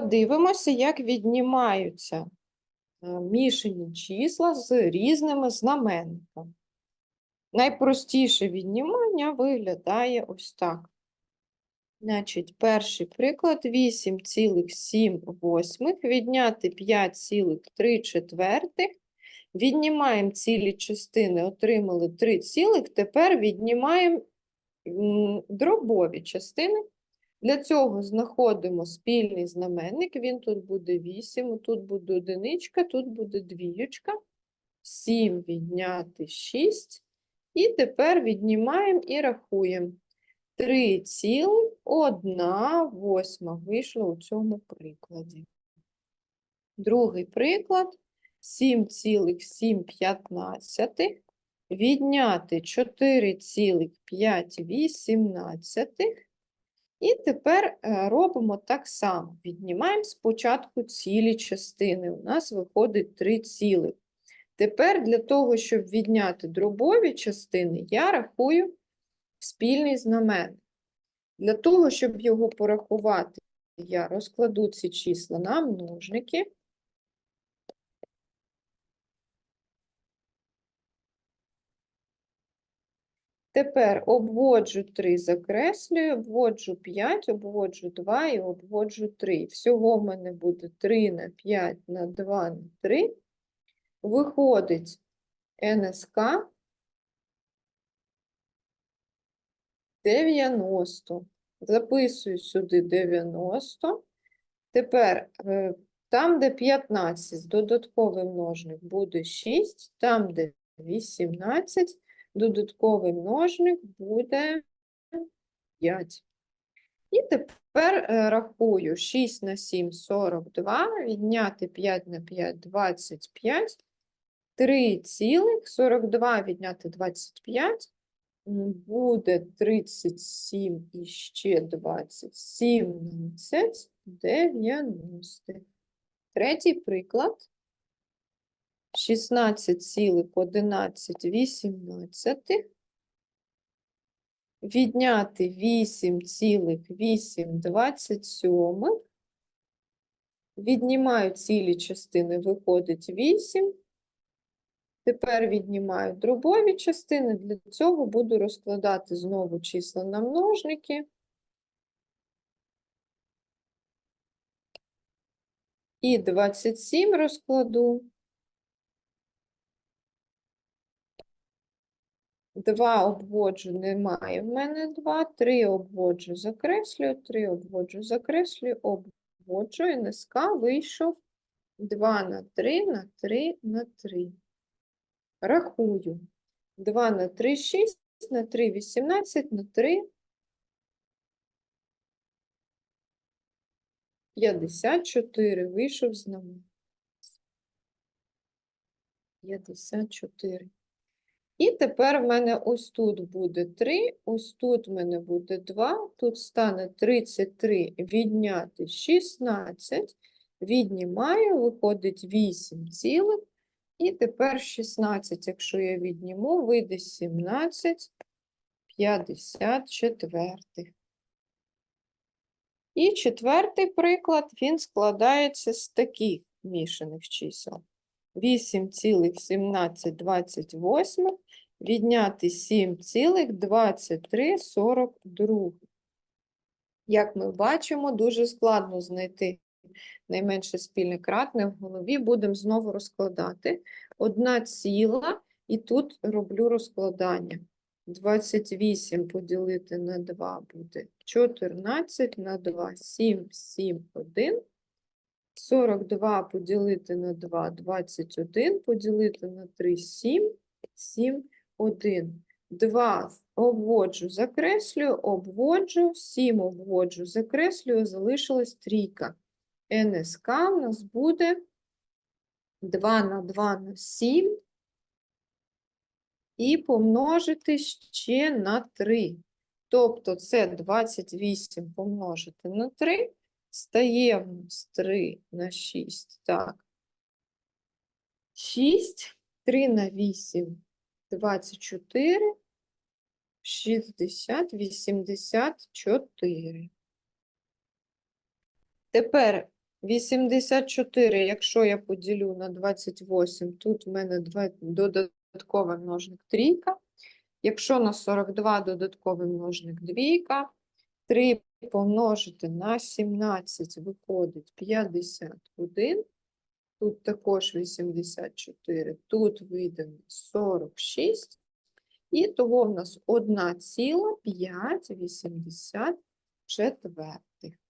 Подивимося, як віднімаються е, мішані числа з різними знаменниками. Найпростіше віднімання виглядає ось так. Значить, перший приклад 8,7 відняти 5,3 четвертих. Віднімаємо цілі частини, отримали 3 цілих, тепер віднімаємо дробові частини. Для цього знаходимо спільний знаменник, він тут буде 8, тут буде одиничка, тут буде двіючка. 7 відняти 6. І тепер віднімаємо і рахуємо. 3,1 восьма вийшло у цьому прикладі. Другий приклад 7,7 відняти 4,5 і тепер е, робимо так само. Віднімаємо спочатку цілі частини. У нас виходить три цілих. Тепер для того, щоб відняти дробові частини, я рахую спільний знаменник. Для того, щоб його порахувати, я розкладу ці числа на множники. Тепер обводжу 3, закреслюю, обводжу 5, обводжу 2 і обводжу 3. Всього в мене буде 3 на 5 на 2 на 3. Виходить НСК 90. Записую сюди 90. Тепер е, там, де 15, додатковий множник буде 6, там, де 18, додатковий множник буде 5. І тепер е, рахую 6 на 7 – 42, відняти 5 на 5 – 25, 3 цілих, 42 відняти 25, м, буде 37 і ще 20, 17, 90. Третій приклад. 16,11 відняти 8,827. Віднімаю цілі частини, виходить 8. Тепер віднімаю дробові частини. Для цього буду розкладати знову числа на множники. І 27 розкладу. 2 обводжу, немає в мене 2, 3 обводжу, закреслюю, 3 обводжу, закреслюю, обводжу, і НСК вийшов 2 на 3 на 3 на 3. Рахую. 2 на 3 – 6, на 3 – 18, на 3 – 54. Вийшов знаменник. 54. І тепер в мене ось тут буде 3, ось тут в мене буде 2, тут стане 33 відняти 16, віднімаю, виходить 8 цілих, і тепер 16, якщо я відніму, вийде 17, 54. І четвертий приклад, він складається з таких мішаних чисел. 8,1728 відняти 7,2342. Як ми бачимо, дуже складно знайти найменше спільне кратне в голові. Будемо знову розкладати. Одна ціла, і тут роблю розкладання. 28 поділити на 2 буде 14 на 2, 7, 7, 1. 42 поділити на 2 – 21, поділити на 3 – 7, 7, 1. 2 обводжу, закреслюю, обводжу, 7 обводжу, закреслюю, залишилась трійка. НСК у нас буде 2 на 2 на 7 і помножити ще на 3. Тобто це 28 помножити на 3 стає нас 3 на 6. Так. 6, 3 на 8, 24, 60, 84. Тепер 84, якщо я поділю на 28, тут в мене додатковий множник трійка. Якщо на 42 додатковий множник двійка, 3 помножити на 17 виходить 51. Тут також 84, тут вийде 46. І того в нас 1,584.